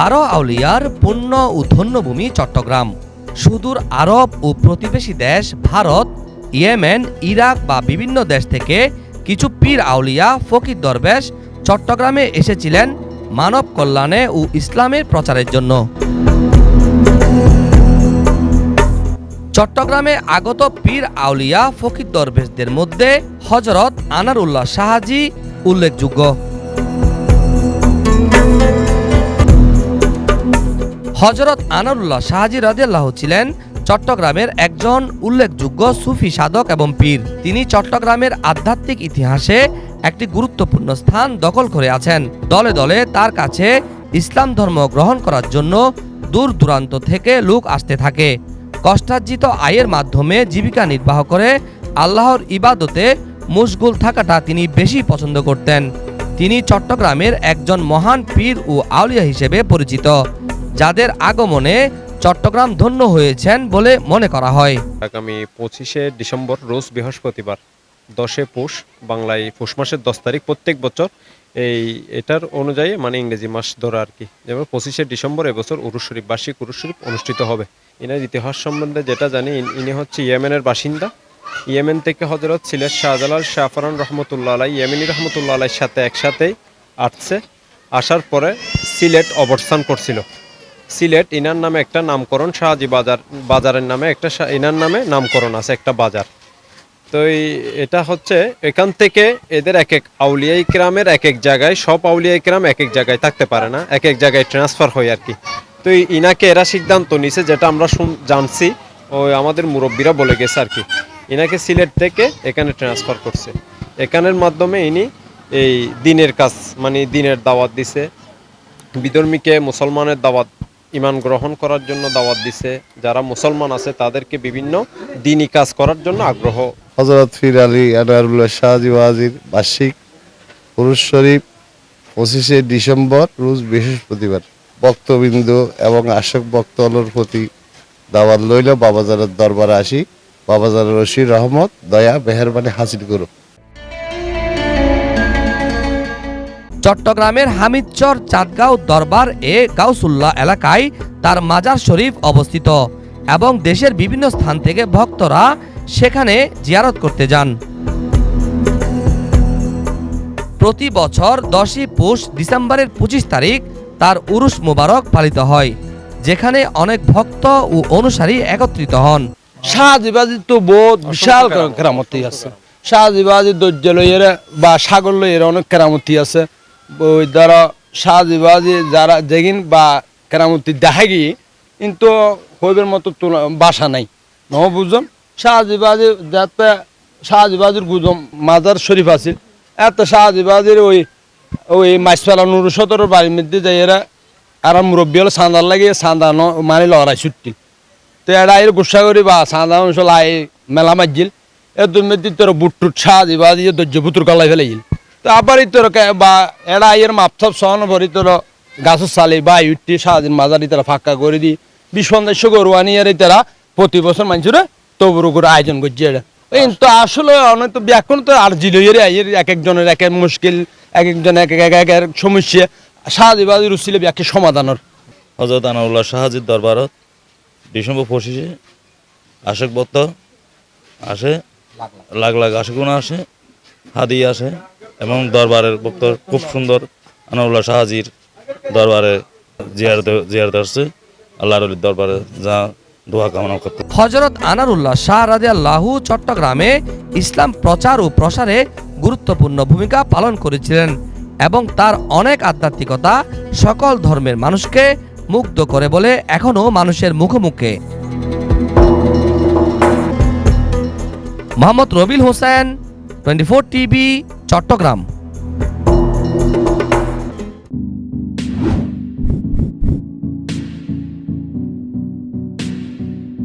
বারো আউলিয়ার পুণ্য ও ধন্যভূমি চট্টগ্রাম। সুদূর আরব ও প্রতিবেশী দেশ ভারত, ইয়েমেন, ইরাক বা বিভিন্ন দেশ থেকে কিছু পীর আউলিয়া ফকির দরবেশ চট্টগ্রামে এসেছিলেন মানব কল্যাণে ও ইসলামের প্রচারের জন্য। চট্টগ্রামে আগত পীর আউলিয়া ফকির দরবেশদের মধ্যে হজরত আনারুল্লাহ শাহাজি উল্লেখযোগ্য। হজরত আনারুল্লাহ শাহাজি রাজিয়াল্লাহ ছিলেন চট্টগ্রামের একজন উল্লেখযোগ্য সুফি সাধক এবং পীর। তিনি চট্টগ্রামের আধ্যাত্মিক ইতিহাসে একটি গুরুত্বপূর্ণ স্থান দখল করে আছেন। দলে দলে তার কাছে ইসলাম ধর্ম গ্রহণ করার জন্য দূর দূরান্ত থেকে লোক আসতে থাকে। কষ্টার্জিত আয়ের মাধ্যমে জীবিকা নির্বাহ করে আল্লাহর ইবাদতে মুশগুল থাকাটা তিনি বেশি পছন্দ করতেন। তিনি চট্টগ্রামের একজন মহান পীর ও আউলিয়া হিসেবে পরিচিত। যাদের আগমনে চট্টগ্রাম ধন্য হয়েছেন বলে মনে করা হয়। আগামী পঁচিশে ডিসেম্বর, রোজ বৃহস্পতিবার, দশে পৌষ, বাংলায় পৌষ মাসের দশ তারিখ প্রত্যেক বছর। এই, এটার অনুযায়ী মানে ইংরেজি মাস ধরে আর কি। যেমন পঁচিশে ডিসেম্বর এবছর উরুশ শরীফ, বার্ষিক উরুশ শরীফ অনুষ্ঠিত হবে। ইনার ইতিহাস সম্বন্ধে যেটা জানি, ইন- হচ্ছে ইয়েমেনের বাসিন্দা। ইয়েমেন থেকে হজরত সিলেট শাহজালাল শাহফরান রহমতুল্লাহ আলাই, ইয়েমেনি রহমতুল্লাহ আলাইর সাথে একসাথেই আসছে। আসার পরে সিলেট অবস্থান করছিল। সিলেট ইনার নামে একটা নামকরণ, শাহাজি বাজার, বাজারের নামে একটা ইনার নামে নামকরণ আছে একটা বাজার। তো এটা হচ্ছে এখান থেকে এদের এক এক আউলিয়া ইকরামের এক এক জায়গায়, সব আউলিয়া ইকরাম এক এক জায়গায় থাকতে পারে না এক এক জায়গায় ট্রান্সফার হয় আর কি। তো ইনাকে এরা সিদ্ধান্ত নিছে, যেটা আমরা শুন- জানছি, ওই আমাদের মুরব্বীরা বলে গেছে আর কি। ইনাকে সিলেট থেকে এখানে ট্রান্সফার করছে। এখানের মাধ্যমে ইনি এই দিনের কাজ মানে দিনের দাওয়াত দিছে। বিধর্মীকে মুসলমানের দাওয়াত ইমান গ্রহণ করার জন্য দাওয়াত দিছে। যারা মুসলমান আছে, তাদেরকে বিভিন্ন দিনই কাজ করার জন্য আগ্রহ। হজরত ফির আলী আনোয়ারুল্লাহ শাহজি ওয়াজির বার্ষিক পুরুষ শরীফ পঁচিশে ডিসেম্বর, রোজ বৃহস্পতিবার। ভক্তবিন্দু এবং আশক ভক্তলের প্রতি দাওয়াত লইল বাবাজারের দরবারে আসি। বাবাজারের রশির রহমত, দয়া, মেহরবানি হাসিল করো চট্টগ্রামের হামিদচর চাঁদগাঁও দরবার এ গাউসুল্লাহ এলাকায় তার মাজার শরীফ অবস্থিত এবং দেশের বিভিন্ন স্থান থেকে ভক্তরা সেখানে জিয়ারত করতে যান। প্রতি বছর দশই পুষ ডিসেম্বরের পঁচিশ তারিখ তার উরুস মোবারক পালিত হয় যেখানে অনেক ভক্ত ও অনুসারী একত্রিত হন। শাহজিবাজি তো বহুত বিশাল কেরামতি। আছে। শাহজিবাজি দৈর্য লইয়ের বা সাগর লইয়ের অনেক কেরামতি আছে। ওই ধরো শাহজিবাজি যারা যেগিন বা কেরামতি দেখা গিয়ে কিন্তু হইবের মতো বাসা নাই। ন বুঝুন? শাহজিবাজি যাতে শাহজিবাজির গুজম মাজার শরীফ আছে, এত শাহজিবাজির ওই ওই মাইসপালা নুর সতর বাড়ির মধ্যে যাই এরা আর মুরব্বী হলো সান্দার লাগিয়ে সান্দা মানে লড়াই ছুট্টি তো এটা এর গুসা করি বা সাদা অংশ লাই মেলা মাজিল এ তুমি তোর বুট টুট সাজ বা দিয়ে দর্জ বুতুর কলাই ফেলাইল তো আবার তোর বা এরা এর মাপথাপ সহন ভরি তোর গাছের সালি বা ইউটি সারাদিন মাজারি তারা ফাঁকা করে দি। বিসন্দেশ গরুয়ানি এর তারা প্রতি বছর মানুষের তবুর করে আয়োজন করছে এটা কিন্তু আসলে অনেক তো ব্যাকরণ তো আর জিলিয়ে আইয়ের এক একজনের এক এক মুশকিল এক একজন এক এক এক এক সমস্যা। সাহায্যবাদী রুচিলে ব্যাখ্যা সমাধানের। হজরত আনাউল্লাহ শাহাজির দরবারত ডিসেম্বর পঁচিশে আশেক বত্ত আসে লাখ লাখ। আশেকুনা আসে হাদি আসে এবং দরবারের ভক্ত খুব সুন্দর আনাউল্লাহ শাহাজির দরবারে জিয়ারতে জিয়ারতে আসছে। আল্লাহর দরবারে যা দোয়া করতে। হজরত আনারুল্লাহ শাহ রাদিয়াল্লাহু চট্টগ্রামে ইসলাম প্রচার ও প্রসারে গুরুত্বপূর্ণ ভূমিকা পালন করেছিলেন এবং তার অনেক আধ্যাত্মিকতা সকল ধর্মের মানুষকে মুগ্ধ করে বলে এখনও মানুষের মুখে মুখে Mohammad Rabil Hossain, twenty four TV Chattogram.